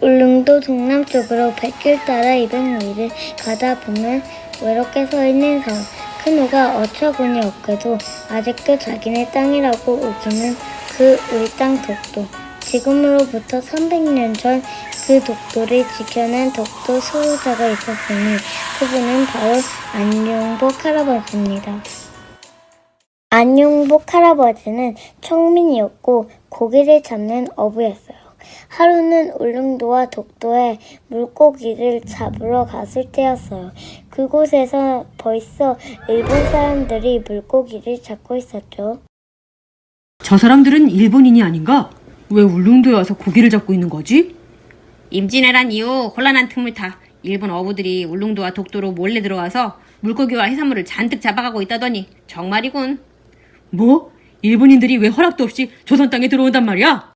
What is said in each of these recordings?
울릉도 동남쪽으로 백길 따라 200리를 가다 보면 외롭게 서 있는 성. 큰 호가 어처구니 없게도 아직도 자기네 땅이라고 우기는 그 우리 땅 독도. 지금으로부터 300년 전 그 독도를 지켜낸 독도 수호자가 있었으니 그분은 바로 안용복 할아버지입니다. 안용복 할아버지는 청민이었고 고기를 잡는 어부였어요. 하루는 울릉도와 독도에 물고기를 잡으러 갔을 때였어요. 그곳에서 벌써 일본 사람들이 물고기를 잡고 있었죠. 저 사람들은 일본인이 아닌가? 왜 울릉도에 와서 고기를 잡고 있는 거지? 임진왜란 이후 혼란한 틈을 타 일본 어부들이 울릉도와 독도로 몰래 들어와서 물고기와 해산물을 잔뜩 잡아가고 있다더니 정말이군. 뭐? 일본인들이 왜 허락도 없이 조선 땅에 들어온단 말이야?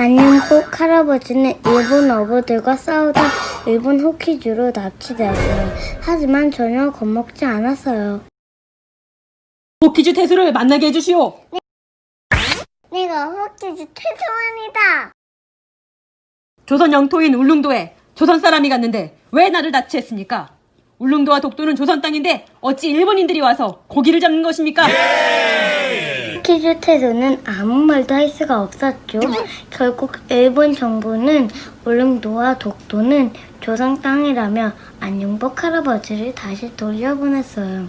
안용복 할아버지는 일본 어부들과 싸우다 일본 호키주로 납치되었어요. 하지만 전혀 겁먹지 않았어요. 호키즈 태수를 만나게 해주시오. 내가 호키주 최종원이다. 조선 영토인 울릉도에 조선 사람이 갔는데 왜 나를 납치했습니까? 울릉도와 독도는 조선 땅인데 어찌 일본인들이 와서 고기를 잡는 것입니까? 호키주 태도는 아무 말도 할 수가 없었죠. 결국 일본 정부는 울릉도와 독도는 조선 땅이라며 안용복 할아버지를 다시 돌려보냈어요.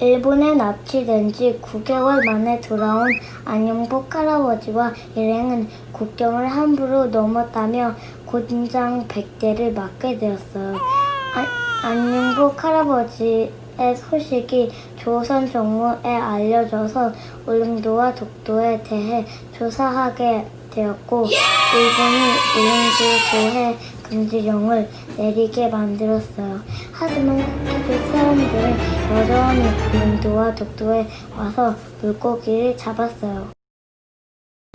일본에 납치된 지 9개월 만에 돌아온 안용복 할아버지와 일행은 국경을 함부로 넘었다며 곤장 100대를 맞게 되었어요. 아, 안용복 할아버지의 소식이 조선 정부에 알려져서 울릉도와 독도에 대해 조사하게 되었고 일본이 울릉도 조해 금지령을 내리게 만들었어요. 하지만 호키족 사람들은 여전히 울릉도와 독도에 와서 물고기를 잡았어요.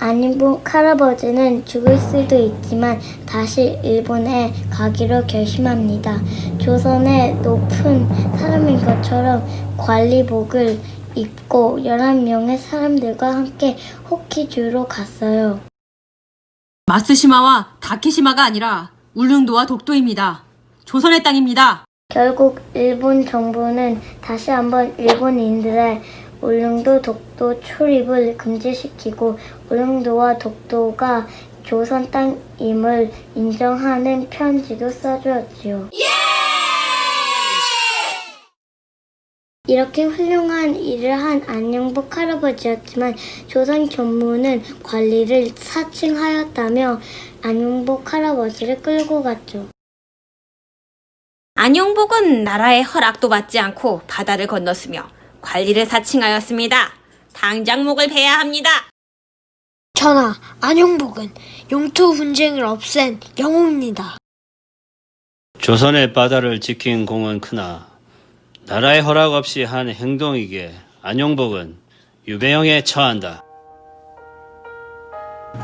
안인복 할아버지는 죽을 수도 있지만 다시 일본에 가기로 결심합니다. 조선의 높은 사람인 것처럼 관리복을 입고 11명의 사람들과 함께 호키주로 갔어요. 마스시마와 다케시마가 아니라 울릉도와 독도입니다. 조선의 땅입니다. 결국 일본 정부는 다시 한번 일본인들의 울릉도 독도 출입을 금지시키고 울릉도와 독도가 조선 땅임을 인정하는 편지도 써주었지요. 이렇게 훌륭한 일을 한 안영복 할아버지였지만 조선 정부는 관리를 사칭하였다며 안영복 할아버지를 끌고 갔죠. 안용복은 나라의 허락도 받지 않고 바다를 건넜으며 관리를 사칭하였습니다. 당장 목을 베야 합니다. 전하, 안용복은 영토 분쟁을 없앤 영웅입니다. 조선의 바다를 지킨 공은 크나 나라의 허락 없이 한 행동이기에 안용복은 유배형에 처한다.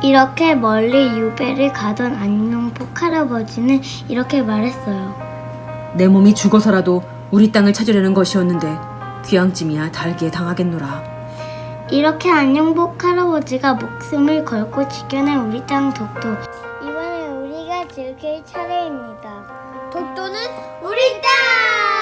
이렇게 멀리 유배를 가던 안용복 할아버지는 이렇게 말했어요. 내 몸이 죽어서라도 우리 땅을 찾으려는 것이었는데 귀양찜이야 달기에 당하겠노라. 이렇게 안용복 할아버지가 목숨을 걸고 지켜낸 우리 땅 독도. 이번엔 우리가 즐길 차례입니다. 독도는 우리 땅!